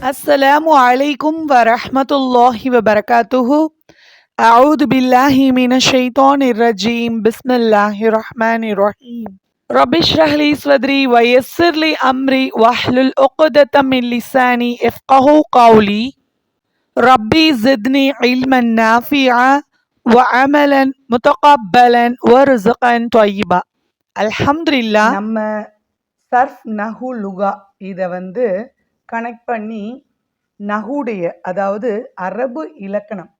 السلام عليكم ورحمة الله وبركاته أعوذ بالله من الشيطان الرجيم بسم الله الرحمن الرحيم رب اشرح لي صدري ويسر لي أمري واحلل عقدة من لساني يفقه قولي ربي زدني علما نافعا وعملا متقبلا ورزقا طيبا الحمد لله நம்ம சர்ஃப் நஹு லுகா இதை வந்து கனெக்ட் பண்ணி நகுடைய அதாவது அரபு இலக்கணம்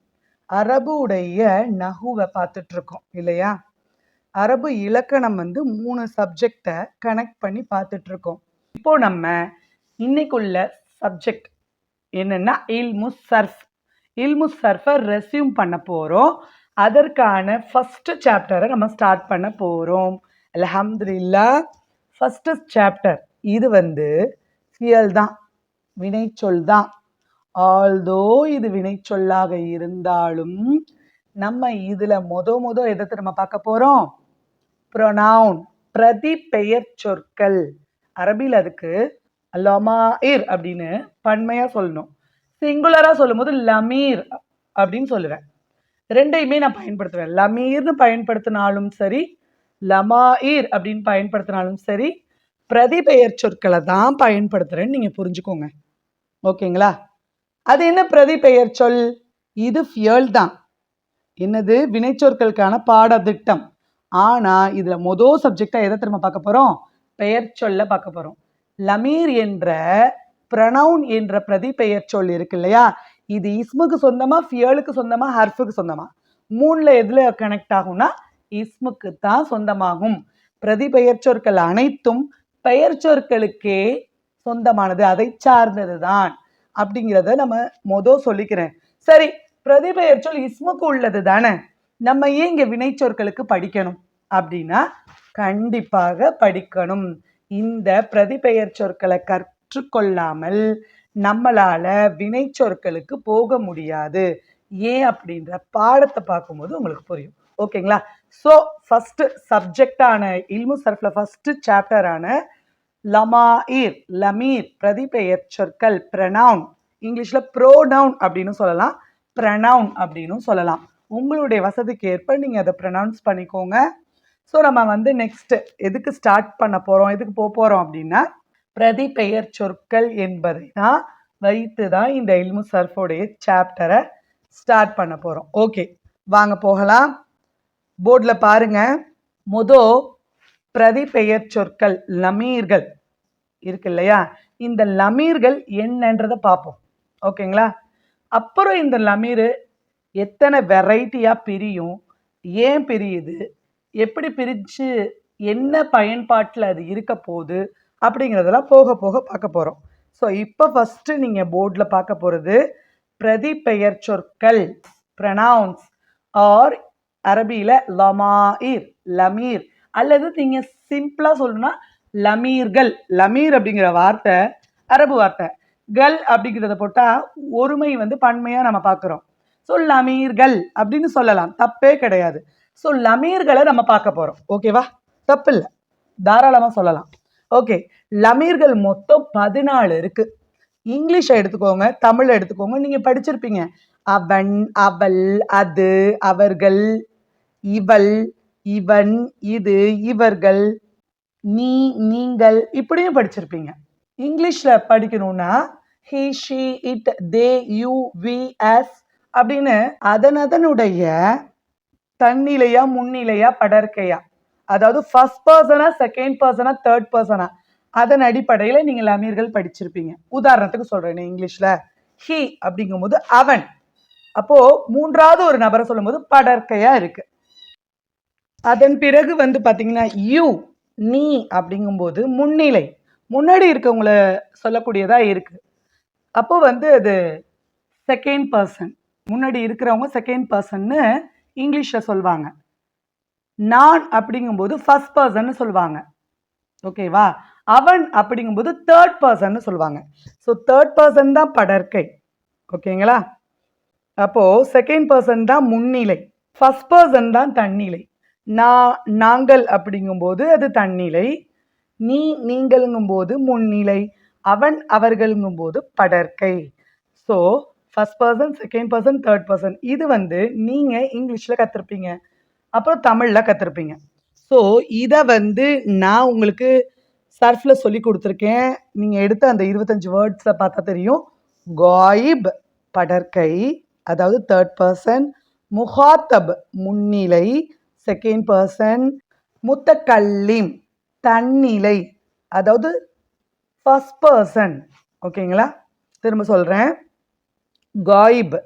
அரபுடைய உடைய நகுவை பார்த்துட்ருக்கோம் இல்லையா? அரபு இலக்கணம் வந்து மூணு சப்ஜெக்டை கனெக்ட் பண்ணி பார்த்துட்ருக்கோம். இப்போ நம்ம இன்னைக்குள்ள சப்ஜெக்ட் என்னென்னா இல்மு சர்ஃப் இல்மு சர்ஃபை ரெஸ்யூம் பண்ண போகிறோம் அதற்கான ஃபஸ்ட்டு சாப்டரை நம்ம ஸ்டார்ட் பண்ண போகிறோம் அல்ஹம்துலில்லா ஃபஸ்ட்டு சாப்டர் இது வந்து ஃபியல் தான். வினைச்சொல் தான் ஆல்தோ இது வினைச்சொல்லாக இருந்தாலும் நம்ம இதில் மொத மொத எதை நம்ம பார்க்க போகிறோம் ப்ரொனவுன் பிரதி பெயர் சொற்கள் அரபியில் அதுக்கு லமாயிர் அப்படின்னு பன்மையாக சொல்லணும். சிங்குலராக சொல்லும்போது லமீர் அப்படின்னு சொல்லுவேன். ரெண்டையுமே நான் பயன்படுத்துவேன். லமீர்னு பயன்படுத்தினாலும் சரி லமாயிர் அப்படின்னு பயன்படுத்தினாலும் சரி பிரதிபெயர் சொற்களை தான் பயன்படுத்துகிறேன்னு நீங்கள் புரிஞ்சுக்கோங்க. ஓகேங்களா? அது என்ன பிரதிபெயர் சொல் இது ஃபியல் தான். என்னது? வினைச்சொற்களுக்கான பாடத்திட்டம். ஆனால் இதில் மொதல் சப்ஜெக்டாக எதை திரும்ப பார்க்க போகிறோம் பெயர் சொல்ல பார்க்க போகிறோம் லமீர் என்ற ப்ரனவுன் என்ற பிரதிபெயர் சொல் இருக்கு இல்லையா? இது இஸ்முக்கு சொந்தமாக ஃபியலுக்கு சொந்தமாக ஹர்ஃபுக்கு சொந்தமாக மூணில் எதில் கனெக்ட் ஆகும்னா இஸ்முக்கு தான் சொந்தமாகும். பிரதிபெயர் சொற்கள் அனைத்தும் பெயர் சொற்களுக்கே சொந்தமானது அதை சார்ந்தது தான் அப்படிங்கிறத நம்ம மொதல் சொல்லிக்கிறேன். சரி பிரதிபெயர் சொல் இஸ்முக்கு உள்ளது தானே நம்ம ஏன் இங்கே வினைச்சொற்களுக்கு படிக்கணும்? அப்படின்னா கண்டிப்பாக படிக்கணும். இந்த பிரதிபெயர் சொற்களை கற்றுக்கொள்ளாமல் நம்மளால வினைச்சொற்களுக்கு போக முடியாது. ஏன் அப்படின்ற பாடத்தை பார்க்கும்போது உங்களுக்கு புரியும். ஓகேங்களா? ஸோ ஃபஸ்ட்டு சப்ஜெக்டான இல்மு சர்ஃபில் ஃபஸ்ட்டு சாப்டரான லமாயிர் லமீர் பிரதிபெயர் சொற்கள் ப்ரனவுன் இங்கிலீஷில் ப்ரோனவுன் அப்படின்னு சொல்லலாம். ப்ரனவுன் அப்படின்னு சொல்லலாம். உங்களுடைய வசதிக்கு ஏற்ப நீங்கள் அதை ப்ரனவுன்ஸ் பண்ணிக்கோங்க. ஸோ நம்ம வந்து நெக்ஸ்ட்டு எதுக்கு ஸ்டார்ட் பண்ண போகிறோம் எதுக்கு போக போகிறோம் அப்படின்னா பிரதிபெயர் சொற்கள் என்பதை தான் வைத்து தான் இந்த இல்மு சர்ஃபோடைய சாப்டரை ஸ்டார்ட் பண்ண போகிறோம் ஓகே வாங்க போகலாம். போர்டில் பாருங்கள் மொதோ பிரதிபெயர் சொற்கள் லமீர்கள். இருக்கு இல்லையா? இந்த லமீர்கள் என்னன்றதை பார்ப்போம் ஓகேங்களா? அப்புறம் இந்த லமீர் எத்தனை வெரைட்டியாக பிரியும் ஏன் பிரியுது எப்படி பிரித்து என்ன பயன்பாட்டில் அது இருக்க போகுது அப்படிங்கிறதெல்லாம் போக போக பார்க்க போகிறோம் ஸோ இப்போ ஃபஸ்ட்டு நீங்கள் போர்டில் பார்க்க போகிறது பிரதிபெயர் சொற்கள் ப்ரனவுன்ஸ் ஆர் அரபியில் லமாயிர் லமீர். அல்லது நீங்கள் சிம்பிளாக சொல்லணும்னா லமீர்கள். லமீர் அப்படிங்கிற வார்த்தை அரபு வார்த்தை. கல் அப்படிங்கிறத போட்டால் ஒருமை வந்து பன்மையாக நம்ம பார்க்குறோம். ஸோ லமீர்கள் அப்படின்னு சொல்லலாம். தப்பே கிடையாது. ஸோ லமீர்களை நம்ம பார்க்க போகிறோம் ஓகேவா தப்பு இல்லை. தாராளமாக சொல்லலாம். ஓகே லமீர்கள் மொத்தம் பதினாலு இருக்கு. இங்கிலீஷை எடுத்துக்கோங்க தமிழை எடுத்துக்கோங்க. நீங்கள் படிச்சிருப்பீங்க. அவன் அவள் அது அவர்கள் இவள் இவன் இது இவர்கள் நீ நீங்கள் இப்படியும் படிச்சிருப்பீங்க. இங்கிலீஷில் படிக்கணும்னா he she it they you we us அப்படின்னு அதன் அதனுடைய தன்னிலையா முன்னிலையா படற்கையா. அதாவது ஃபர்ஸ்ட் பர்சனா செகண்ட் பர்சனா தேர்ட் பர்சனா அதன் அடிப்படையில் நீங்கள் அமீர்கள் படிச்சிருப்பீங்க. உதாரணத்துக்கு சொல்கிறேன் இங்கிலீஷில். ஹி அப்படிங்கும்போது அவன். அப்போது மூன்றாவது ஒரு நபரை சொல்லும்போது படற்கையாக இருக்குது அதன் பிறகு வந்து பார்த்தீங்கன்னா யூ நீ அப்படிங்கும்போது முன்னிலை. முன்னாடி இருக்கவங்கள சொல்லக்கூடியதாக இருக்குது அப்போ வந்து அது செகண்ட் பர்சன் முன்னாடி இருக்கிறவங்க செகண்ட் பர்சன்னு இங்கிலீஷில் சொல்லுவாங்க நான் அப்படிங்கும்போது ஃபர்ஸ்ட் பர்சன் சொல்லுவாங்க ஓகேவா அவன் அப்படிங்கும்போது தேர்ட் பர்சன்னு சொல்லுவாங்க ஸோ தேர்ட் பர்சன் தான் படற்கை. ஓகேங்களா அப்போது செகண்ட் பர்சன் தான் முன்னிலை. ஃபஸ்ட் பர்சன் தான் தன்னிலை. நான் நாங்கள் அப்படிங்கும்போது அது தன்னிலை நீ நீங்களுங்கும்போது முன்னிலை அவன் அவர்களுங்கும்போது படற்கை. So first person second person third person இது வந்து நீங்கள் இங்கிலீஷில் கற்றுருப்பீங்க அப்புறம் தமிழில் கற்றுருப்பீங்க ஸோ இதை வந்து நான் உங்களுக்கு சர்ஃபில் சொல்லி கொடுத்துருக்கேன். நீங்கள் எடுத்த அந்த இருபத்தஞ்சி வேர்ட்ஸை பார்த்தா தெரியும். காயிப் படற்கை அதாவது தேர்ட் பர்சன் முஹாத்தப் முன்னிலை செகண்ட் பர்சன் முத்தக்கல்லிம் தன்னிலை அதாவது ஃபர்ஸ்ட் பர்சன் ஓகேங்களா திரும்ப சொல்கிறேன் காயிப்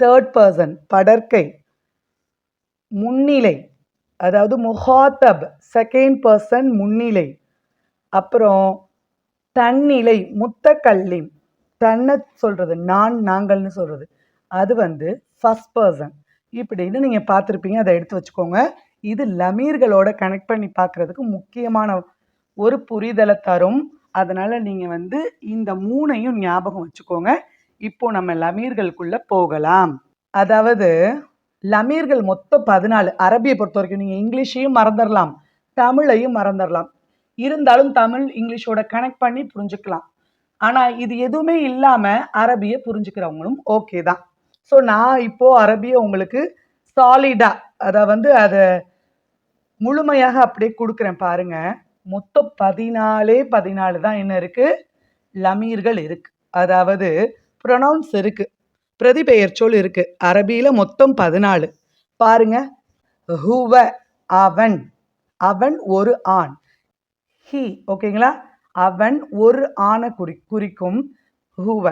தேர்ட் பர்சன் படற்கை. முன்னிலை அதாவது முஹாத்தப் செகண்ட் பர்சன் முன்னிலை. அப்புறம் தன்னிலை முத்தக்கல்லிம். தன்னை சொல்கிறது நான் நாங்கள்னு சொல்கிறது அது வந்து ஃபஸ்ட் பர்சன் இப்படின்னு நீங்கள் பார்த்துருப்பீங்க. அதை எடுத்து வச்சுக்கோங்க. இது லமீர்களோட கனெக்ட் பண்ணி பார்க்குறதுக்கு முக்கியமான ஒரு புரிதலை தரும். அதனால் நீங்கள் வந்து இந்த மூணையும் ஞாபகம் வச்சுக்கோங்க. இப்போ நம்ம லமீர்களுக்குள்ளே போகலாம். அதாவது லமீர்கள் மொத்தம் பதினாலு அரபியை பொறுத்த வரைக்கும் நீங்கள் இங்கிலீஷையும் மறந்துடலாம் தமிழையும் மறந்துடலாம் இருந்தாலும் தமிழ் இங்கிலீஷோட கனெக்ட் பண்ணி புரிஞ்சுக்கலாம். ஆனால் இது எதுவுமே இல்லாமல் அரபியை புரிஞ்சுக்கிறவங்களும் ஓகே தான். ஸோ நான் இப்போது அரபியை உங்களுக்கு சாலிடாக அதை வந்து அதை முழுமையாக அப்படியே கொடுக்குறேன் பாருங்க. மொத்தம் பதினாலே பதினாலு தான் என்ன இருக்குது லமீர்கள் இருக்குது அதாவது ப்ரொனவுன்ஸ் இருக்குது பிரதிபெயர் சொல் இருக்குது அரபியில் மொத்தம் பதினாலு. பாருங்க. ஹுவ அவன். அவன் ஒரு ஆண். ஹி ஓகேங்களா? அவன் ஒரு ஆணை குறி குறிக்கும் ஹுவ.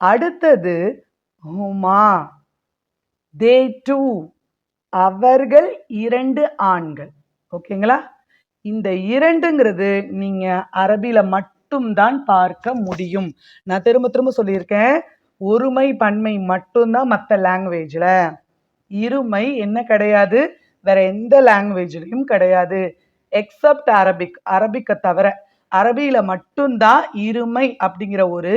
அடுத்தது ஹுமா தே டூ அவர்கள் இரண்டு ஆண்கள். ஓகேங்களா? இந்த இரண்டுங்கிறது நீங்கள் அரபியில் மட்டும்தான் பார்க்க முடியும். நான் திரும்ப திரும்ப சொல்லியிருக்கேன். ஒருமை பன்மை மட்டும்தான் மற்ற லாங்குவேஜில் இருமை என்ன கிடையாது? வேற எந்த லாங்குவேஜ்லையும் கிடையாது. எக்ஸப்ட் அரபிக் அரபிக்கை தவிர. அரபியில் மட்டும்தான் இருமை அப்படிங்கிற ஒரு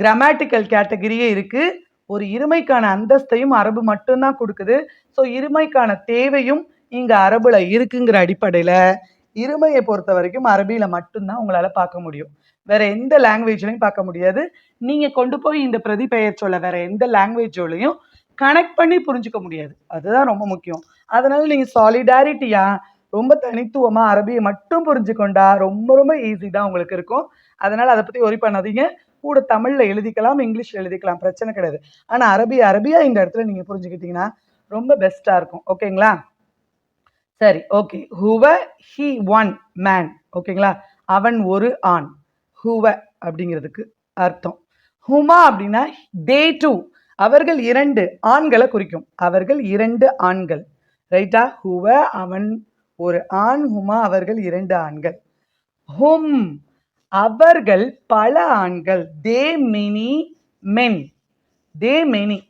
கிராமட்டிக்கல் கேட்டகரியே இருக்குது ஒரு இருமைக்கான அந்தஸ்தையும் அரபு மட்டும்தான் கொடுக்குது. ஸோ இருமைக்கான தேவையும் இங்கே அரபில் இருக்குங்கிற அடிப்படையில் இருமையை பொறுத்த வரைக்கும் அரபியில் மட்டும்தான் உங்களால் பார்க்க முடியும். வேற எந்த லாங்குவேஜ்லையும் பார்க்க முடியாது. நீங்கள் கொண்டு போய் இந்த பிரதிபெயர் சொல்ல வேற எந்த லாங்குவேஜோலையும் கனெக்ட் பண்ணி புரிஞ்சுக்க முடியாது. அதுதான் ரொம்ப முக்கியம். அதனால நீங்கள் சாலிடாரிட்டியா ரொம்ப தனித்துவமாக அரபியை மட்டும் புரிஞ்சுக்கொண்டா ரொம்ப ரொம்ப ஈஸி தான் உங்களுக்கு இருக்கும். அதனால் அதை பற்றி ஒரி பண்ணாதீங்க. கூட தமிழில் எழுதிக்கலாம் இங்கிலீஷில் எழுதிக்கலாம் பிரச்சனை கிடையாது. ஆனால் அரபி அரபியா இந்த இடத்துல நீங்கள் புரிஞ்சுக்கிட்டீங்கன்னா ரொம்ப பெஸ்ட்டாக இருக்கும். ஓகேங்களா? சரி ஓகே. ஹுவ ஹி ஒன் மேன். ஓகேங்களா? அவன் ஒரு ஆண். ஹுவ அப்படிங்கிறதுக்கு அர்த்தம். ஹுமா அப்படின்னா தே டூ அவர்கள் இரண்டு ஆண்களை குறிக்கும். அவர்கள் இரண்டு ஆண்கள். ரைட்டா ஹுவ அவன் ஒரு ஆண் ஹுமா அவர்கள் இரண்டு ஆண்கள். ஹும். அவர்கள் பல ஆண்கள். They many men. They many.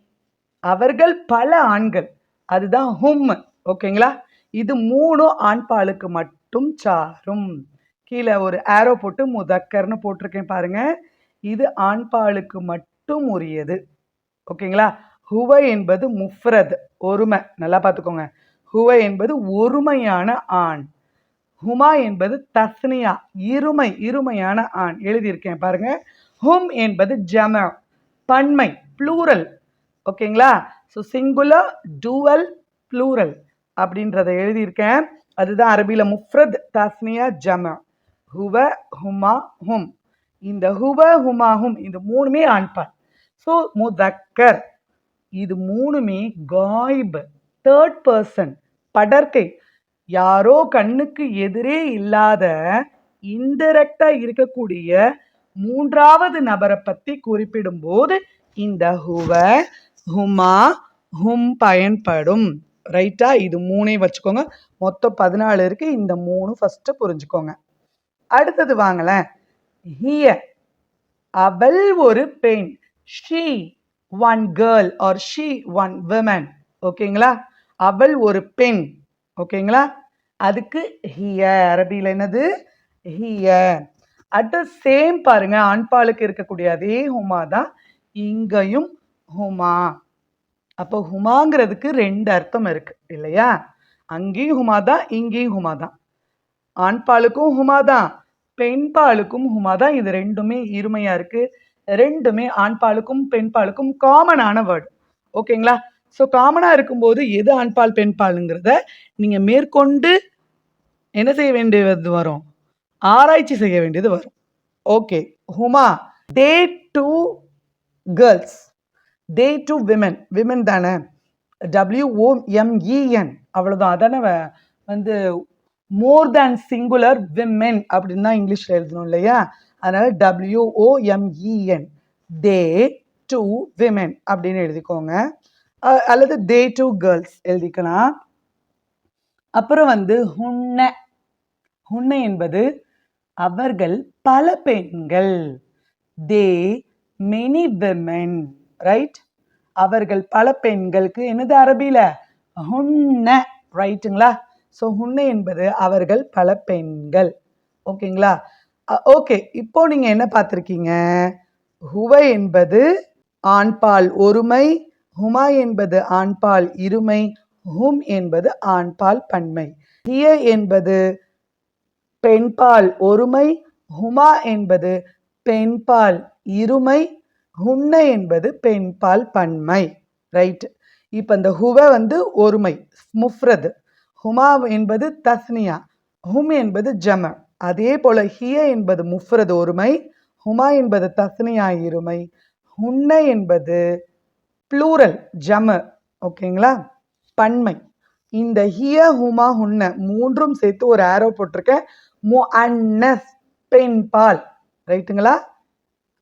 அவர்கள் பல ஆண்கள். அதுதான் ஹும். ஓகேங்களா? இது மூணும் ஆண்பாலுக்கு மட்டும் சாரும். கீழே ஒரு ஆரோ போட்டு முதக்கர்னு போட்டிருக்கேன் பாருங்க. இது ஆண்பாலுக்கு மட்டும் உரியது. ஓகேங்களா? ஹுவ என்பது முஃப்ரத் ஒருமை. நல்லா பார்த்துக்கோங்க. ஹுவ என்பது ஒருமையான ஆண். ஹுமா என்பது தஸ்னியா இருமை இருமையான ஆண். எழுதியிருக்கேன் பாருங்க. ஹும் என்பது ஜம பன்மை ப்ளூரல் ஓகேங்களா? ஸோ சிங்குலர் டூவல் ப்ளூரல் அப்படின்றத எழுதியிருக்கேன். அதுதான் அரபியில் முஃப்ரத் தஸ்னியா ஜம. ஹுவ ஹுமா ஹும். இந்த ஹுவ ஹுமா ஹும் இந்த மூணுமே ஆண்பான் ஸோ முதக்கர். இது மூணுமே காய்பு தேர்ட் பர்சன் படற்கை யாரோ கண்ணுக்கு எதிரே இல்லாத இன்டெரக்டா இருக்கக்கூடிய மூன்றாவது நபரை பத்தி குறிப்பிடும்போது இந்த ஹுவ ஹுமா ஹும் பயன்படும். ரைட்டா இது மூணே வச்சுக்கோங்க. மொத்தம் பதினாலு இருக்கு. இந்த மூணு ஃபர்ஸ்ட் புரிஞ்சுக்கோங்க. அடுத்தது வாங்களேன். ஹிய அவள் ஒரு பெண். She one girl are she one women ஓகேங்களா அவள் ஒரு பெண். ஓகேங்களா? அதுக்கு ஹிய அரபியில் என்னது? ஹிய அட் த சேம் பாருங்க ஆண்பாலுக்கு இருக்கக்கூடிய அதே ஹுமா தான் இங்கேயும் ஹுமா. அப்போ ஹுமாங்கிறதுக்கு ரெண்டு அர்த்தம் இருக்கு இல்லையா? அங்கேயும் ஹுமா தான் இங்கேயும் ஹுமா தான். ஆண்பாலுக்கும் ஹுமா தான் பெண்பாலுக்கும் ஹுமா தான். இது ரெண்டுமே இருமையா இருக்கு. ரெண்டுமே ஆண்பாலுக்கும் பெண்பாலுக்கும் காமனான வேர்டு ஓகேங்களா? ஸோ காமனாக இருக்கும்போது எது ஆண்பால் பெண்பாலுங்கிறத நீங்கள் மேற்கொண்டு என்ன செய்ய வேண்டியது வரும்? ஆராய்ச்சி செய்ய வேண்டியது வரும். Okay ஹுமா they two girls they two women women தானே? W O M E N அவ்வளோதான் அதானே வந்து மோர் தேன் சிங்குலர் விமென் அப்படின்னு தான் இங்கிலீஷில் எழுதணும் இல்லையா? அதனால டபிள்யூஓஎம்இஎன் தே டூ விமென் அப்படின்னு எழுதிக்கோங்க. அல்லது தே டு கேர்ள்ஸ் எழுதிக்கலாம். அப்புறம் வந்து ஹுன்ன. ஹுன்ன என்பது அவர்கள் பல பெண்கள். தே மெனி விமென் ரைட் அவர்கள் பல பெண்களுக்கு என்னது அரபியில ஹுன்ன ரைட்டுங்களா ஸோ ஹுன்ன என்பது அவர்கள் பல பெண்கள். ஓகேங்களா? ஓகே இப்போ நீங்கள் என்ன பார்த்துருக்கீங்க? ஹுவை என்பது ஆண்பால் ஒருமை ஹுமா என்பது ஆண்பால் இருமை ஹும் என்பது ஆண்பால் பன்மை. ஹிய என்பது பெண்பால் ஒருமை ஹுமா என்பது பெண்பால் இருமை ஹுன்ன என்பது பெண்பால் பன்மை. ரைட். இப்போ இந்த ஹுவ வந்து ஒருமை முஃப்ரது. ஹுமா என்பது தஸ்னியா ஹும் என்பது ஜம. அதே போல ஹிய என்பது முஃப்ரது ஒருமை ஹுமா என்பது தஸ்னியா இருமை ஹுன்ன என்பது ப்ளூரல் ஜம. ஓகேங்களா? பன்மை. இந்த ஹிய ஹுமா ஹுன்ன மூன்றும் சேர்த்து ஒரு ஆரோ போட்டிருக்கேன். பெண் பெண்பால் ரைட்டுங்களா?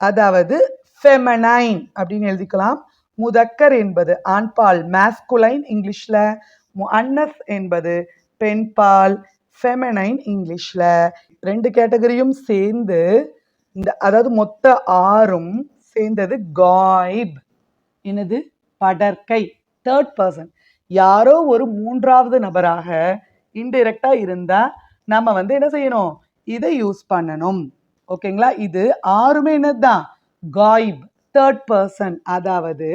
அதாவது ஃபெமனைன் அப்படின்னு எழுதிக்கலாம். முதக்கர் என்பது ஆண்பால் மேஸ்குலைன் இங்கிலீஷில். முஅன்னஸ் என்பது பெண்பால் ஃபெமனைன் இங்கிலீஷில். ரெண்டு கேட்டகரியும் சேர்ந்து இந்த அதாவது மொத்த ஆறும் சேர்ந்தது காய்ப் என்னது? படற்கை. தேர்ட் பர்சன் யாரோ ஒரு மூன்றாவது நபராக இன்டைரக்டா இருந்தால் நம்ம வந்து என்ன செய்யணும்? இதை யூஸ் பண்ணணும். ஓகேங்களா இது ஆறுமே என்னதுதான்? காய்ப். தேர்ட் பர்சன் அதாவது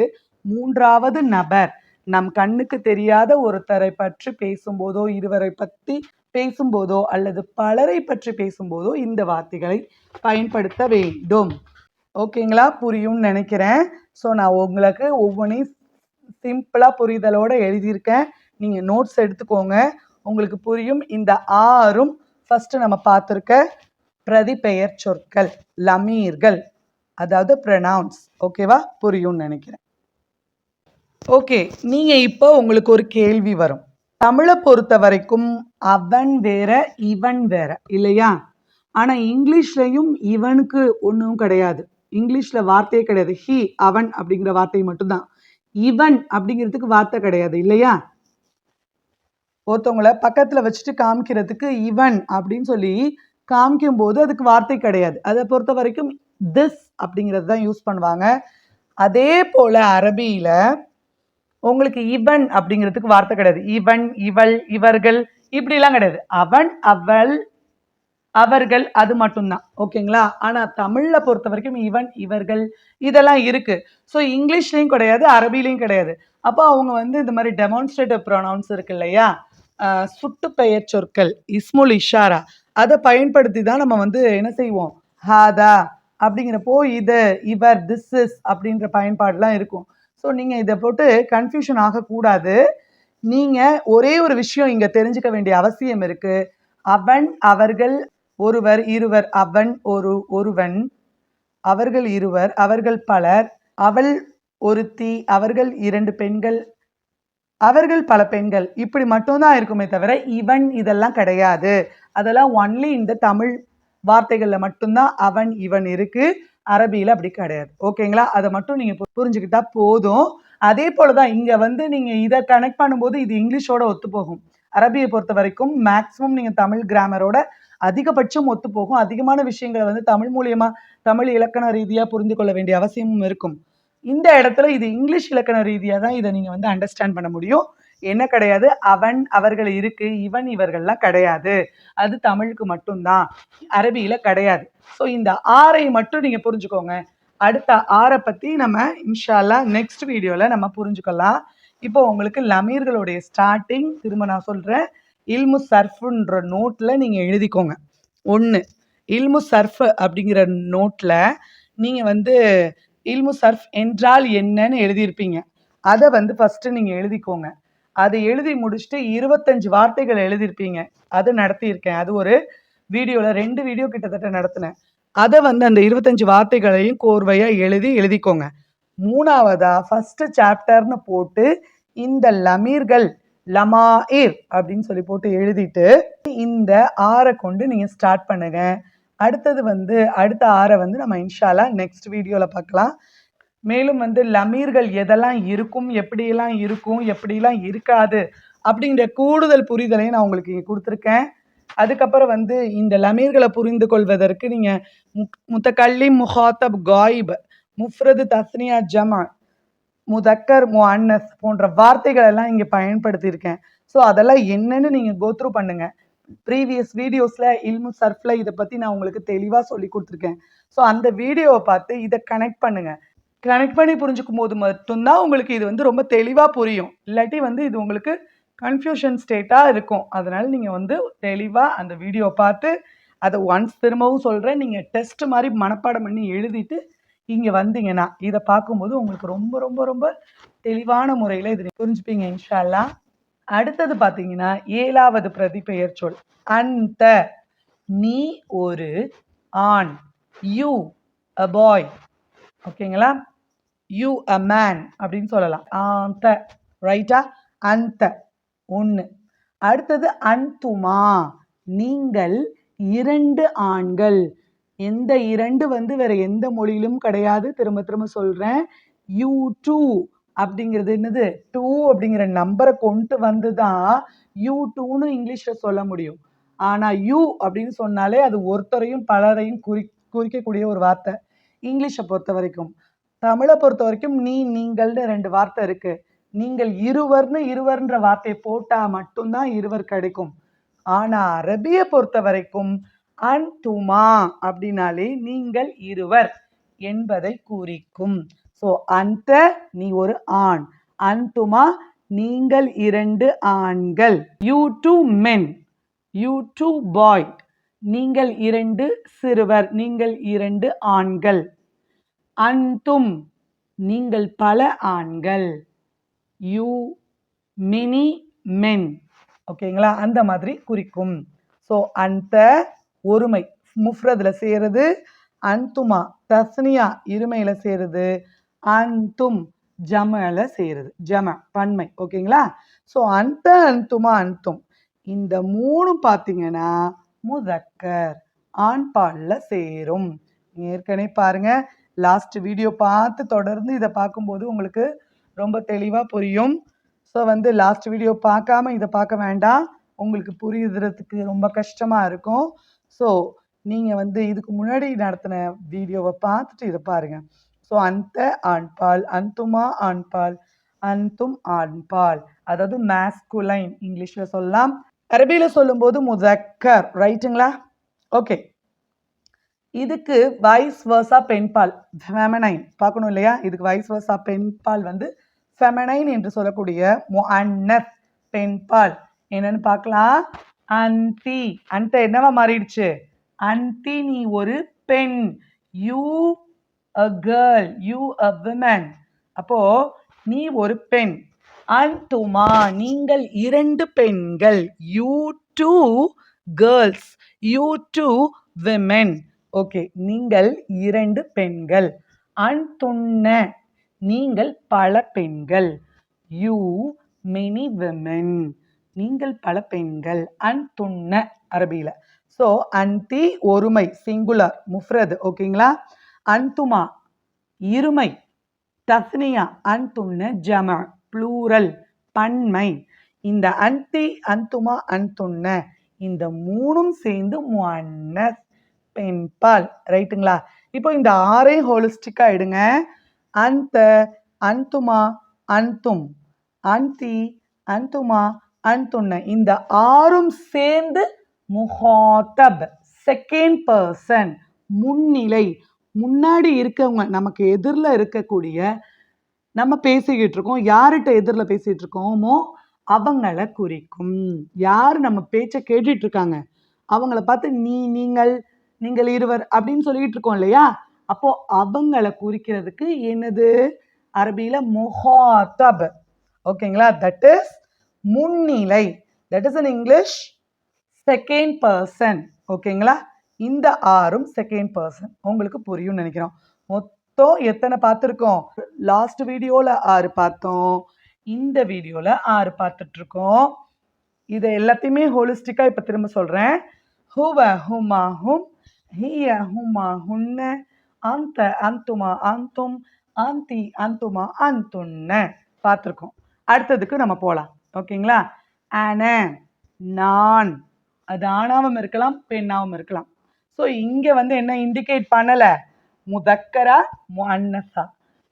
மூன்றாவது நபர். நம் கண்ணுக்கு தெரியாத ஒருத்தரை பற்றி பேசும்போதோ இருவரை பற்றி பேசும்போதோ அல்லது பலரை பற்றி பேசும்போதோ இந்த வார்த்தைகளை பயன்படுத்த வேண்டும். ஓகேங்களா? புரியும்னு நினைக்கிறேன். ஸோ நான் உங்களுக்கு ஒவ்வொன்றையும் சிம்பிளாக புரிதலோடு எழுதியிருக்கேன். நீங்கள் நோட்ஸ் எடுத்துக்கோங்க. உங்களுக்கு புரியும். இந்த ஆறும் ஃபஸ்ட்டு நம்ம பார்த்துருக்க பிரதிபெயர் சொற்கள் லமீர்கள் அதாவது ப்ரனவுன்ஸ் ஓகேவா புரியும்னு நினைக்கிறேன். ஓகே நீங்கள் இப்போ உங்களுக்கு ஒரு கேள்வி வரும். தமிழை பொறுத்த வரைக்கும் அவன் வேற இவன் வேற இல்லையா? ஆனால் இங்கிலீஷ்லையும் இவனுக்கு ஒன்றும் கிடையாது. இங்கிலீஷில் வார்த்தையே கிடையாது. ஹி அவன் அப்படிங்கிற வார்த்தை மட்டும்தான். இவன் அப்படிங்கிறதுக்கு வார்த்தை கிடையாது இல்லையா? ஒருத்தவங்கள பக்கத்தில் வச்சுட்டு காமிக்கிறதுக்கு இவன் அப்படின்னு சொல்லி காமிக்கும் போது அதுக்கு வார்த்தை கிடையாது. அதை பொறுத்த வரைக்கும் திஸ் அப்படிங்கிறது தான் யூஸ் பண்ணுவாங்க. அதே போல் அரபியில் உங்களுக்கு இவன் அப்படிங்கிறதுக்கு வார்த்தை கிடையாது. இவன் இவள் இவர்கள் இப்படிலாம் கிடையாது. அவன் அவள் அவர்கள் அது மட்டும்தான். ஓகேங்களா? ஆனால் தமிழில் பொறுத்த வரைக்கும் இவன் இவர்கள் இதெல்லாம் இருக்குது ஸோ இங்கிலீஷ்லேயும் கிடையாது அரபிலையும் கிடையாது. அப்போ அவங்க வந்து இந்த மாதிரி டெமான்ஸ்ட்ரேட்டிவ் ப்ரொனவுன்ஸ் இருக்கு இல்லையா? சுட்டு பெயர் சொற்கள் இஸ்முல் இஷாரா அதை பயன்படுத்தி தான் நம்ம வந்து என்ன செய்வோம்? ஹாதா அப்படிங்கிறப்போ இது இவர் திஸ் இஸ் அப்படின்ற பயன்பாடுலாம் இருக்கும். ஸோ நீங்கள் இதை போட்டு கன்ஃபியூஷன் ஆகக்கூடாது. நீங்கள் ஒரே ஒரு விஷயம் இங்கே தெரிஞ்சுக்க வேண்டிய அவசியம் இருக்குது அவன் அவர்கள் ஒருவர் இருவர் அவன் ஒரு ஒருவன் அவர்கள் இருவர் அவர்கள் பலர் அவள் ஒருத்தி அவர்கள் இரண்டு பெண்கள் அவர்கள் பல பெண்கள். இப்படி மட்டும்தான் இருக்குமே தவிர இவன் இதெல்லாம் கிடையாது. அதெல்லாம் ஒன்லி இந்த தமிழ் வார்த்தைகளில் மட்டும்தான் அவன் இவன் இருக்கு. அரபியில் அப்படி கிடையாது. ஓகேங்களா அதை மட்டும் நீங்கள் பு- புரிஞ்சுக்கிட்டா போதும். அதே போலதான் இங்கே வந்து நீங்கள் இதை கனெக்ட் பண்ணும்போது இது இங்கிலீஷோட ஒத்து போகும் அரபியை பொறுத்த வரைக்கும் மேக்ஸிமம் நீங்கள் தமிழ் கிராமரோட அதிகபட்சம் ஒத்து போகும் அதிகமான விஷயங்களை வந்து தமிழ் மூலியமா தமிழ் இலக்கண ரீதியா புரிந்து கொள்ள வேண்டிய அவசியமும் இருக்கும். இந்த இடத்துல இது இங்கிலீஷ் இலக்கண ரீதியா தான் இதை நீங்க வந்து அண்டர்ஸ்டாண்ட் பண்ண முடியும். என்ன கிடையாது? அவன் அவர்கள் இருக்கு இவன் இவர்கள்லாம் கிடையாது. அது தமிழுக்கு மட்டும்தான். அரபியில கிடையாது. ஸோ இந்த ஆறை மட்டும் நீங்க புரிஞ்சுக்கோங்க. அடுத்த ஆறை பத்தி நம்ம இன்ஷால்லா நெக்ஸ்ட் வீடியோல நம்ம புரிஞ்சுக்கலாம். இப்போ உங்களுக்கு லமீர்களுடைய ஸ்டார்டிங் திரும்ப நான் சொல்றேன். இல்மு சர்ஃபுன்ற நோட்டில் நீங்கள் எழுதிக்கோங்க. ஒன்று இல்மு சர்ஃப் அப்படிங்கிற நோட்டில் நீங்கள் வந்து இல்மு சர்ஃப் என்றால் என்னன்னு எழுதியிருப்பீங்க. அதை வந்து ஃபஸ்ட்டு நீங்கள் எழுதிக்கோங்க. அதை எழுதி முடிச்சுட்டு இருபத்தஞ்சு வார்த்தைகள் எழுதியிருப்பீங்க. அதை நடத்தியிருக்கேன். அது ஒரு வீடியோவில் ரெண்டு வீடியோ கிட்டத்தட்ட நடத்தினேன். அதை வந்து அந்த இருபத்தஞ்சு வார்த்தைகளையும் கோர்வையாக எழுதி எழுதிக்கோங்க. மூணாவதா ஃபஸ்ட்டு சாப்டர்னு போட்டு இந்த லமீர்கள் லமாயிர் அப்படின்னு சொல்லி போட்டு எழுதிட்டு இந்த ஆறை கொண்டு நீங்கள் ஸ்டார்ட் பண்ணுங்க. அடுத்தது வந்து அடுத்த ஆறை வந்து நம்ம இன்ஷாலா நெக்ஸ்ட் வீடியோவில் பார்க்கலாம். மேலும் வந்து லமீர்கள் எதெல்லாம் இருக்கும் எப்படியெல்லாம் இருக்கும் எப்படிலாம் இருக்காது அப்படிங்கிற கூடுதல் புரிதலையும் நான் உங்களுக்கு இங்கே கொடுத்துருக்கேன். அதுக்கப்புறம் வந்து இந்த லமீர்களை புரிந்து கொள்வதற்கு நீங்கள் முக் முத்தக்கல்லி முஹாத்தப் காயிப் முஃப்ரது தஸ்னியா ஜமா முதக்கர் முஅன்னஸ் போன்ற வார்த்தைகள் எல்லாம் இங்கே பயன்படுத்தியிருக்கேன். ஸோ அதெல்லாம் என்னன்னு நீங்கள் கோத்ரூ பண்ணுங்க. ப்ரீவியஸ் வீடியோஸில் இல்மு சர்ஃபில் இதை பற்றி நான் உங்களுக்கு தெளிவாக சொல்லி கொடுத்துருக்கேன். ஸோ அந்த வீடியோவை பார்த்து இதை கனெக்ட் பண்ணுங்க. கனெக்ட் பண்ணி புரிஞ்சுக்கும் போது மட்டும்தான் உங்களுக்கு இது வந்து ரொம்ப தெளிவாக புரியும். இல்லாட்டி வந்து இது உங்களுக்கு கன்ஃபியூஷன் ஸ்டேட்டாக இருக்கும். அதனால் நீங்கள் வந்து தெளிவாக அந்த வீடியோ பார்த்து அதை ஒன்ஸ் திரும்பவும் சொல்கிறேன் நீங்கள் டெஸ்ட் மாதிரி மனப்பாடம் பண்ணி எழுதிட்டு இங்கே வந்தீங்கன்னா இதை பார்க்கும்போது உங்களுக்கு ரொம்ப ரொம்ப ரொம்ப தெளிவான முறையில் இது புரிஞ்சுப்பீங்க இன்ஷால்லா. அடுத்தது பார்த்தீங்கன்னா ஏழாவது பிரதிபெயர் சொல். அந்த நீ ஒரு ஆண். யூ அ பாய் ஓகேங்களா? யூ அ மேன் அப்படின்னு சொல்லலாம். அந்த ரைட்டா அந்த ஒன்று அடுத்தது அன்துமா. நீங்கள் இரண்டு ஆண்கள். எந்த இரண்டு வந்து வேற எந்த மொழியிலும் கிடையாது. திரும்ப திரும்ப சொல்றேன். யூ டூ அப்படிங்கிறது என்னது? டூ அப்படிங்கிற நம்பரை கொண்டு வந்து தான் யூ டூன்னு இங்கிலீஷில் சொல்ல முடியும். ஆனால் யூ அப்படின்னு சொன்னாலே அது ஒருத்தரையும் பலரையும் குறி குறிக்கக்கூடிய ஒரு வார்த்தை. இங்கிலீஷை பொறுத்த வரைக்கும். தமிழை பொறுத்த வரைக்கும் நீ நீங்கள்னு ரெண்டு வார்த்தை இருக்கு. நீங்கள் இருவர்னு இருவர்ன்ற வார்த்தையை போட்டால் மட்டும்தான் இருவர் கிடைக்கும். ஆனால் அரபியை பொறுத்த வரைக்கும் அன்துமா அப்படின்னாலே நீங்கள் இருவர் என்பதை குறிக்கும். ஸோ அந்த நீ ஒரு ஆண். அன்துமா நீங்கள் இரண்டு ஆண்கள். You two men you two boy நீங்கள் இரண்டு சிறுவர். நீங்கள் இரண்டு ஆண்கள். அன்தும் நீங்கள் பல ஆண்கள். யூ மினி மென் ஓகேங்களா அந்த மாதிரி குறிக்கும். ஸோ அந்த ஒருமை. முஃப்ரதில் சேருது அன்துமா. தஸ்னியா இருமையில் சேருது அன்தும். ஜமல சேருது ஜம பன்மை. ஓகேங்களா? ஸோ அந்த அன்துமா அன்தும். இந்த மூணும் பார்த்தீங்கன்னா முதக்கர் ஆண் பாலில் சேரும். ஏற்கனவே பாருங்க. லாஸ்ட் வீடியோ பார்த்து தொடர்ந்து இதை பார்க்கும்போது உங்களுக்கு ரொம்ப தெளிவாக புரியும். ஸோ வந்து லாஸ்ட் வீடியோ பார்க்காம இதை பார்க்க வேண்டாம். உங்களுக்கு புரியுறதுக்கு ரொம்ப கஷ்டமாக இருக்கும். ஸோ நீங்கள் வந்து இதுக்கு முன்னாடி நடத்தின வீடியோவை பார்த்துட்டு இதை பாருங்கள் ஸோ அந்த ஆண்பால் அந்துமா ஆண்பால் அந்தும் ஆண்பால். அதாவது மேஸ்குலைன் இங்கிலீஷில் சொல்லலாம். அரபியில் சொல்லும்போது முதக்கர் ரைட்டுங்களா ஓகே இதுக்கு வைஸ் வர்ஸா பெண்பால் ஃபெமனைன் பார்க்கணும் இல்லையா? இதுக்கு வைஸ் வர்ஸா பெண்பால் வந்து ஃபெமனைன் என்று சொல்லக்கூடிய முஅன்னஸ் பெண்பால். என்னன்னு பார்க்கலாம். அந்தி. அந்த என்னவா மாறிடுச்சு? அந்தி நீ ஒரு பெண். You a girl you a women அப்போ நீ ஒரு பெண். அன்துமா நீங்கள் இரண்டு பெண்கள். You two girls you two women okay நீங்கள் இரண்டு பெண்கள். அன்துண்ண நீங்கள் பல பெண்கள். யூ மெனி விமென் நீங்கள் பல பெண்கள் அன்துண்ண அரபியில். ஸோ அன்தி ஒருமை சிங்குலர் முஃப்ரது ஓகேங்களா அன்துமா இருமை தஸ்னியா அன்துண்ண ஜம ப்ளூரல் பன்மை. இந்த அன்தி அன்துமா அன்துண்ண இந்த மூணும் சேர்ந்து முன்னஸ் பெண்பால் ரைட்டுங்களா இப்போ இந்த ஆறே ஹோலிஸ்டிக்காக எடுங்க. அந்த அந்துமா அந்தும் அந்தி அந்துமா அன்துண்ண இந்த ஆறும் சேர்ந்து முஹாத்தப் செகண்ட் பர்சன் முன்னிலை. முன்னாடி இருக்கவங்க நமக்கு எதிரில் இருக்கக்கூடிய நம்ம பேசிக்கிட்டு இருக்கோம். யார்கிட்ட எதிரில் பேசிகிட்டு இருக்கோமோ அவங்கள குறிக்கும். யார் நம்ம பேச்சை கேட்டுட்டு இருக்காங்க? அவங்கள பார்த்து நீ நீங்கள் நீங்கள் இருவர் அப்படின்னு சொல்லிட்டு இருக்கோம் இல்லையா? அப்போ அவங்கள குறிக்கிறதுக்கு என்னது? அரபியில் முஹாத்தப் ஓகேங்களா? தட் இஸ் முன்னிலை. That is in English second person ஓகேங்களா இந்த ஆறும் செகண்ட் பர்சன் உங்களுக்கு புரியும்னு நினைக்கிறோம். மொத்தம் எத்தனை பார்த்துருக்கோம்? லாஸ்ட் வீடியோவில் ஆறு பார்த்தோம். இந்த வீடியோவில் ஆறு பார்த்துட்ருக்கோம். இதை எல்லாத்தையுமே ஹோலிஸ்டிக்காக இப்போ திரும்ப சொல்கிறேன் ஹுவ ஹுமா ஹும் ஹிய ஹுமா ஹுன்ன அந்த அந்துமா அந்தும் ஆந்தி அந்துமா அந்துன்ன பார்த்துருக்கோம். அடுத்ததுக்கு நம்ம போகலாம் ஓகேங்களா? அன நான். அது ஆணாவும் இருக்கலாம் பெண்ணாவும் இருக்கலாம். ஸோ இங்கே வந்து என்ன இண்டிகேட் பண்ணலை? முதக்கரா முன்னசா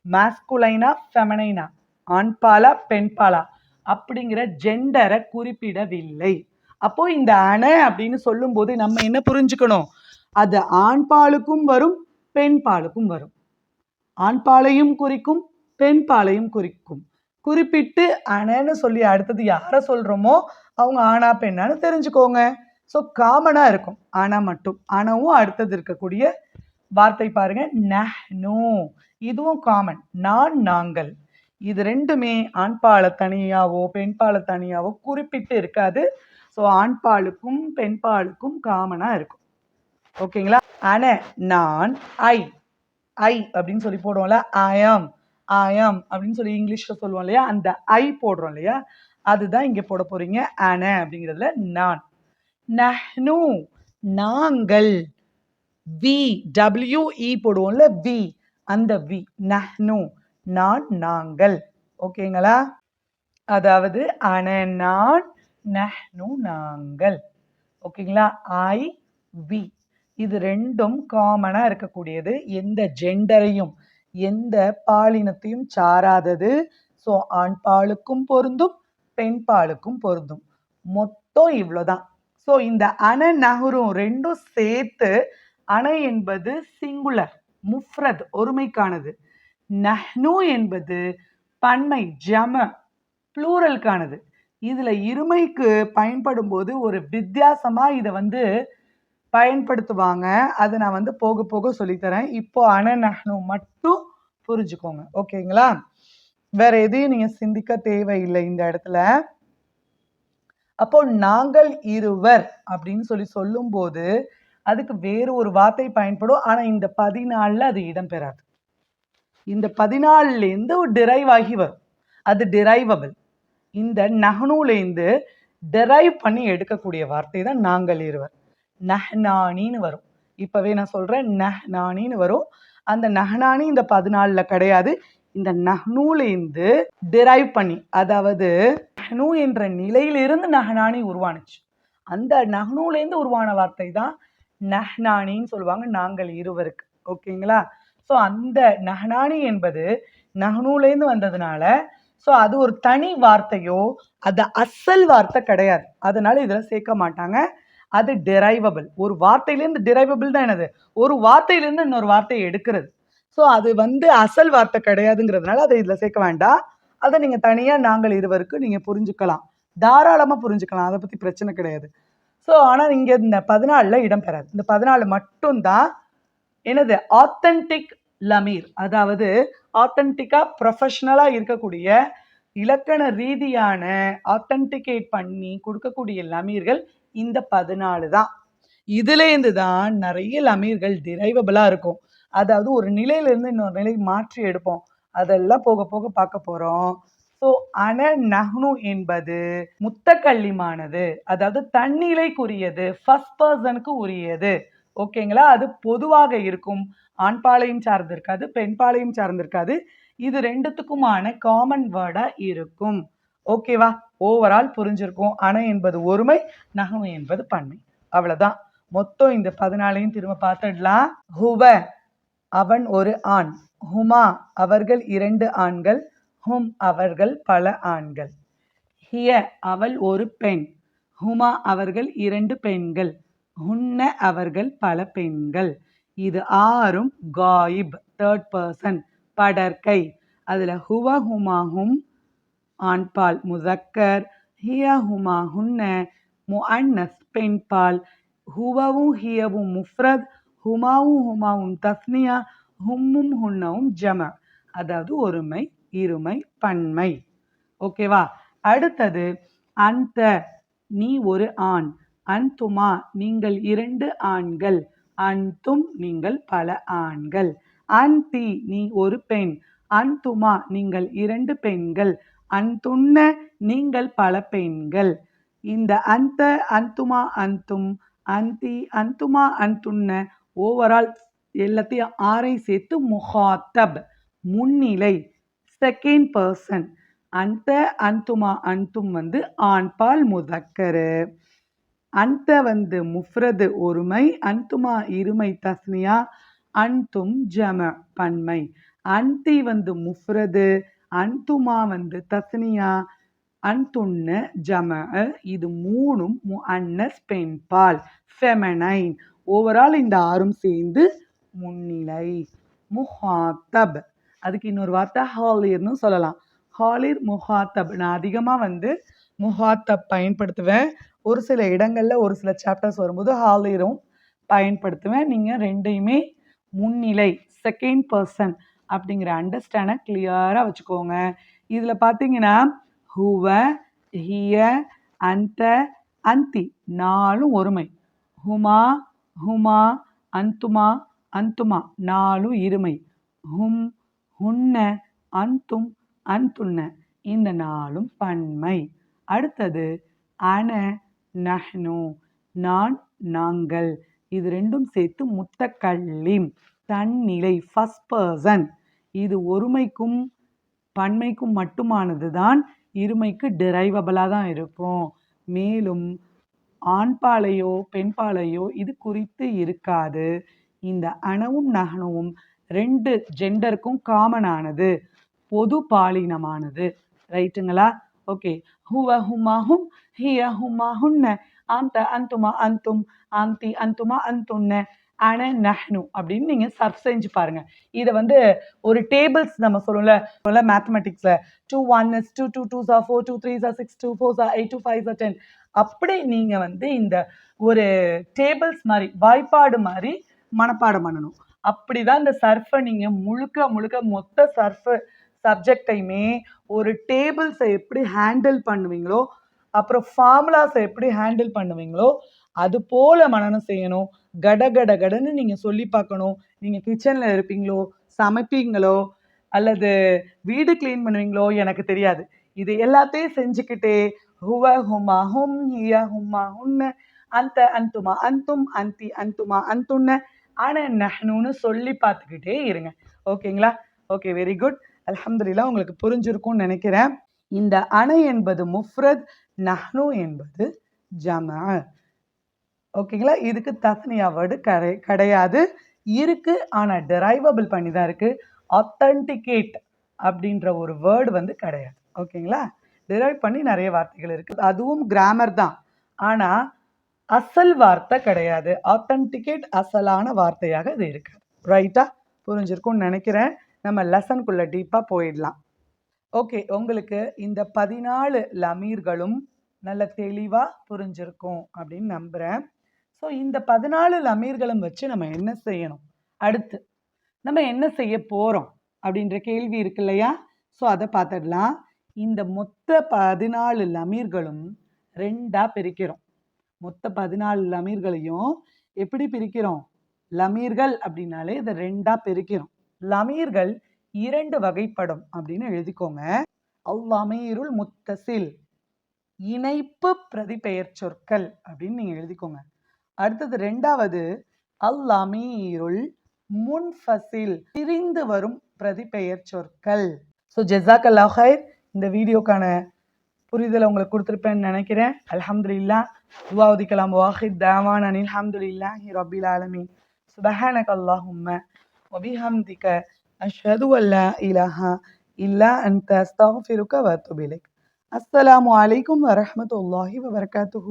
மாஸ்குலைனா ஃபெமனைனா ஆண்பாலா பெண்பாலா. அப்படிங்கிற ஜெண்டரை குறிப்பிடவில்லை. அப்போ இந்த அணை அப்படின்னு சொல்லும்போது நம்ம என்ன புரிஞ்சுக்கணும்? அது ஆண்பாலுக்கும் வரும் பெண்பாலுக்கும் வரும். ஆண்பாலையும் குறிக்கும் பெண்பாலையும் குறிக்கும். குறிப்பிட்டு அணைன்னு சொல்லி அடுத்தது யாரை சொல்கிறோமோ அவங்க ஆணா பெண்ணான்னு தெரிஞ்சுக்கோங்க. ஸோ காமனாக இருக்கும். ஆனால் மட்டும். ஆனாவும் அடுத்தது இருக்கக்கூடிய வார்த்தை பாருங்க. நோ இதுவும் காமன் நான் நாங்கள். இது ரெண்டுமே ஆண்பாலை தனியாவோ பெண்பாலை தனியாவோ குறிப்பிட்டு இருக்காது. ஸோ ஆண்பாலுக்கும் பெண்பாலுக்கும் காமனாக இருக்கும். ஓகேங்களா அன நான் ஐ. ஐ அப்படின்னு சொல்லி போடுவோம்ல. ஆயம் ஆயம் அப்படின்னு சொல்லி இங்கிலீஷில் சொல்லுவோம் இல்லையா? அந்த ஐ போடுறோம் இல்லையா? அதுதான் இங்கே போட போகிறீங்க அன அப்படிங்கிறதுல நான். நஹ்னு நாங்கள். வி டபிள்யூஇ e போடுவோம்ல வி அந்த வி நஹ்னு நான் நாங்கள். ஓகேங்களா? அதாவது அன நான் நஹ்னு நாங்கள். ஓகேங்களா? ஐ வி இது ரெண்டும் காமனாக இருக்கக்கூடியது. எந்த ஜெண்டரையும் எந்த பாலினத்தையும் சாராதது. ஸோ ஆண் பாலுக்கும் பொருந்தும் பெண் பாலுக்கும் பொருந்தும். மொத்தம் இவ்வளோதான். ஸோ இந்த அண நகரும் ரெண்டும் சேர்த்து அணை என்பது சிங்குலர் முஃப்ரத் ஒருமைக்கானது. நஹ்னு என்பது பன்மை ஜம ப்ளூரலுக்கானது இதில் இருமைக்கு பயன்படும் போது ஒரு வித்தியாசமாக இதை வந்து பயன்படுத்துவாங்க. அதை நான் வந்து போக போக சொல்லித்தரேன். இப்போ அண நஹ்னு மட்டும் புரிஞ்சுக்கோங்க. ஓகேங்களா? வேற எதையும் நீங்கள் சிந்திக்க தேவையில்லை இந்த இடத்துல. அப்போ நாங்கள் இருவர் அப்படின்னு சொல்லி சொல்லும்போது அதுக்கு வேறு ஒரு வார்த்தை பயன்படும். ஆனால் இந்த பதினாலில் அது இடம்பெறாது. இந்த பதினாலுலேருந்து ஒரு டிரைவ் ஆகி வரும். அது டிரைவபிள் இந்த நகனூலேருந்து டிரைவ் பண்ணி எடுக்கக்கூடிய வார்த்தை தான் நாங்கள் இருவர். நஹ்னானின்னு வரும். இப்போவே நான் சொல்கிறேன் நஹ்னானின்னு வரும். அந்த நஹ்னானி இந்த பதினாலில் கிடையாது. இந்த நஹ்னூலேருந்து டிரைவ் பண்ணி அதாவது நஹ்னு என்ற நிலையிலிருந்து நஹ்னானி உருவானுச்சு. அந்த நஹ்னூலேருந்து உருவான வார்த்தை தான் நஹ்னானின்னு சொல்லுவாங்க நாங்கள் இருவருக்கு. ஓகேங்களா? ஸோ அந்த நஹ்னானி என்பது நஹ்னூலேருந்து வந்ததுனால ஸோ அது ஒரு தனி வார்த்தையோ அது அசல் வார்த்தை கிடையாது. அதனால இதில் சேர்க்க மாட்டாங்க. அது டெரைவபிள் ஒரு வார்த்தையிலேருந்து டெரைவபிள் தான் என்னது? ஒரு வார்த்தையிலேருந்து இன்னொரு வார்த்தையை எடுக்கிறது. ஸோ அது வந்து அசல் வார்த்தை கிடையாதுங்கிறதுனால அதை இதில் சேர்க்க வேண்டாம். அதை நீங்கள் தனியாக நாங்கள் இருவருக்கு நீங்கள் புரிஞ்சுக்கலாம். தாராளமாக புரிஞ்சுக்கலாம். அதை பற்றி பிரச்சனை கிடையாது. ஸோ ஆனால் இங்கே இந்த பதினாலில் இடம்பெறாது இந்த பதினாலு மட்டும்தான் என்னது? ஆத்தென்டிக் லமீர் அதாவது ஆத்தென்டிக்காக ப்ரொஃபஷ்னலாக இருக்கக்கூடிய இலக்கண ரீதியான ஆத்தென்டிகேட் பண்ணி கொடுக்கக்கூடிய லமீர்கள் இந்த பதினாலு தான். இதுலேருந்து தான் நிறைய லமீர்கள் டிரைவபிளாக இருக்கும். அதாவது ஒரு நிலையிலேருந்து இன்னொரு நிலை மாற்றி எடுப்போம். அதெல்லாம் போக போக பார்க்க போகிறோம் ஸோ அன நஹ்னு என்பது முத்தக்கல்லிமானது. அதாவது தன்னிலைக்குரியது ஃபஸ்ட் பர்சனுக்கு உரியது. ஓகேங்களா அது பொதுவாக இருக்கும். ஆண்பாளையும் சார்ந்திருக்காது பெண்பாளையும் சார்ந்திருக்காது இது ரெண்டுத்துக்குமான காமன் வேர்டாக இருக்கும். ஓகேவா ஓவரால் புரிஞ்சிருக்கும். அணை என்பது ஒருமை நகமை என்பது பன்மை. அவ்வளோதான் மொத்தம் இந்த பதினாலையும் திரும்ப பார்த்துடலாம். ஹுவ அவன் ஒரு ஆண். ஹுமா அவர்கள் இரண்டு ஆண்கள். ஹும் அவர்கள் பல ஆண்கள். ஹிய அவள் ஒரு பெண். ஹுமா அவர்கள் இரண்டு பெண்கள். ஹுன்ன அவர்கள் பல பெண்கள். இது ஆறும் காயிப் தேர்ட் பர்சன் படற்கை. அதில் ஹுவ ஹுமா ஹும் ஆண்பால் முதக்கர் ஹியஹுமா ஹுன்ன முஅன்னஸ் பெண்பால் ஹுவவும் ஹியவும் முஃப்ரத் ஹுமாவும் ஹுமாவும் தஸ்னியா ஹும்மும் ஹுன்னவும் ஜம. அதாவது ஒருமை இருமை பன்மை. ஓகேவா? அடுத்தது அந்த நீ ஒரு ஆண் அன்துமா நீங்கள் இரண்டு ஆண்கள் அன்தும் நீங்கள் பல ஆண்கள். அன்தி நீ ஒரு பெண் அன்துமா நீங்கள் இரண்டு பெண்கள் அன்துண்ண நீங்கள் பல பெண்கள். இந்த அந்த அந்துமா அந்தும் அந்தி அந்துமா அன்துண்ண ஓவரால் எல்லாத்தையும் ஆரை சேர்த்து முஹாத்தப் முன்னிலை செகண்ட் பர்சன் அந்த அந்துமா அந்தும் வந்து ஆண்பால் முதக்கரு. அந்த வந்து முஃப்ரது ஒருமை அந்துமா இருமை தஸ்னியா அன்தும் ஜம பன்மை. அந்தி வந்து முஃப்ரது அன்துமா வந்து தஸ்னியா அன்துண்ண ஜம இது மூணும் அன்னஸ் பெண்பால் ஃபெமனைன் ஓவரால் இந்த ஆறும் சேர்ந்து முன்னிலை. முஹாத்தப். அதுக்கு இன்னொரு வார்த்தை ஹாலிர்னு சொல்லலாம். ஹாலிர் முஹாத்தப். நான் அதிகமாக வந்து முஹாத்தப் பயன்படுத்துவேன். ஒரு சில இடங்களில் ஒரு சில சாப்டர்ஸ் வரும்போது ஹாலிரும் பயன்படுத்துவேன். நீங்கள் ரெண்டையுமே முன்னிலை செகண்ட் பர்சன் அப்படிங்கிற அண்டர்ஸ்டாண்டை கிளியராக வச்சுக்கோங்க. இதில் பார்த்தீங்கன்னா ஹுவ ஹிய அந்த அந்தி நாலும் ஒருமை. ஹுமா ஹுமா அந்துமா அந்துமா நாலும் இருமை. ஹும் ஹுன்ன அந்தும் அந்துண்ண இந்த நாளும் பன்மை. அடுத்தது அன நஹ்னு நான் நாங்கள். இது ரெண்டும் சேர்த்து முத்தக்கள்ளி தன்னிலை ஃபஸ்ட் பர்சன் இது ஒருமைக்கும் பன்மைக்கும் மட்டுமானது தான் இருமைக்கு டிரைவபிளாக தான் இருக்கும். மேலும் ஆண்பாலையோ பெண்பாலையோ இது குறித்து இருக்காது. இந்த அணவும் நகனவும் ரெண்டு ஜெண்டருக்கும் காமனானது பொது பாலினமானது. ரைட்டுங்களா ஓகே ஹுவ ஹுமாஹும் ஹிய ஹுமாஹுன்ன அந்த அந்துமா அந்தும் ஆந்தி அந்துமா அந்துன்ன. அன நஹ்னு அப்படின்னு நீங்கள் சர்ச் செஞ்சு பாருங்கள் இதை வந்து ஒரு டேபிள்ஸ் நம்ம சொல்லுவோம்ல சொல்ல மேத்தமெட்டிக்ஸில் two one is two two two சா ஃபோர் டூ த்ரீ சா சிக்ஸ் டூ ஃபோர் சா எயிட் டூ ஃபைவ் சா டென் அப்படி நீங்கள் வந்து இந்த ஒரு டேபிள்ஸ் மாதிரி வாய்ப்பாடு மாதிரி மனப்பாடம் பண்ணணும். அப்படி தான் இந்த சர்ஃபை நீங்கள் முழுக்க முழுக்க மொத்த சர்ஃபு சப்ஜெக்டையுமே ஒரு டேபிள்ஸை எப்படி ஹேண்டில் பண்ணுவீங்களோ அப்புறம் ஃபார்முலாஸை எப்படி ஹேண்டில் பண்ணுவீங்களோ அது போல மனநம் செய்யணும். கட கட கடன்னு நீங்கள் சொல்லி பார்க்கணும். நீங்கள் கிச்சனில் இருப்பீங்களோ சமைப்பீங்களோ அல்லது வீடு க்ளீன் பண்ணுவீங்களோ எனக்கு தெரியாது. இது எல்லாத்தையும் செஞ்சுக்கிட்டே ஹுவ ஹுமா ஹும் ஹிய ஹுமா ஹுன்னு அந்த அந்துமா அந்தும் அந்தி அந்துமா அந்துன்னு. அன நஹ்னுன்னு சொல்லி பார்த்துக்கிட்டே இருங்க. ஓகேங்களா? ஓகே வெரி குட் அலமதுல்லா உங்களுக்கு புரிஞ்சிருக்கும்னு நினைக்கிறேன். இந்த அணை என்பது முஃப்ரத் நஹ்னு என்பது ஜமா. ஓகேங்களா? இதுக்கு தசனியா வேர்டு கடை கிடையாது. இருக்கு ஆனால் டெரைவபிள் பண்ணி தான் இருக்கு. ஆத்தன்டிகேட் அப்படின்ற ஒரு வேர்டு வந்து கிடையாது. ஓகேங்களா? டிரைவ் பண்ணி நிறைய வார்த்தைகள் இருக்குது அதுவும் கிராமர் தான். ஆனால் அசல் வார்த்தை கிடையாது. ஆத்தன்டிகேட் அசலான வார்த்தையாக இது இருக்காது ரைட்டா புரிஞ்சிருக்கும்னு நினைக்கிறேன். நம்ம லெசனுக்குள்ளே டீப்பாக போயிடலாம். ஓகே உங்களுக்கு இந்த பதினாலு லமீர்களும் நல்ல தெளிவாக புரிஞ்சிருக்கும் அப்படின்னு நம்புகிறேன் ஸோ இந்த பதினாலு லமீர்களும் வச்சு நம்ம என்ன செய்யணும்? அடுத்து நம்ம என்ன செய்ய போகிறோம் அப்படின்ற கேள்வி இருக்கு இல்லையா? ஸோ அதை பார்த்துடலாம். இந்த மொத்த பதினாலு லமீர்களும் ரெண்டாக பிரிக்கிறோம். மொத்த பதினாலு லமீர்களையும் எப்படி பிரிக்கிறோம்? லமீர்கள் அப்படின்னாலே இதை ரெண்டாக பிரிக்கிறோம். லமீர்கள் இரண்டு வகைப்படும் அப்படின்னு எழுதிக்கோங்க. அவ்வமீருள் முத்தசில் இணைப்பு பிரதிபெயர் சொற்கள் அப்படின்னு நீங்கள் எழுதிக்கோங்க. அடுத்தது ரெண்டாவது அல் அமீருள் முன்ஃபசில் பிரிந்து வரும் பிரதிபெயர் சொற்கள் ஸோ ஜெசாக் அல்லாஹைர் இந்த வீடியோக்கான புரிதலை உங்களுக்கு கொடுத்துருப்பேன்னு நினைக்கிறேன் அலமதுல்லா துவாவுதி கலாம் வாஹித் தாவான் அனில் அஹமதுல்லா ரபில் ஆலமீன் சுபஹானக் அல்லாஹும்ம وبحمدك أشهد أن لا إله إلا أنت أستغفرك وأتوب إليك السلام عليكم ورحمة الله وبركاته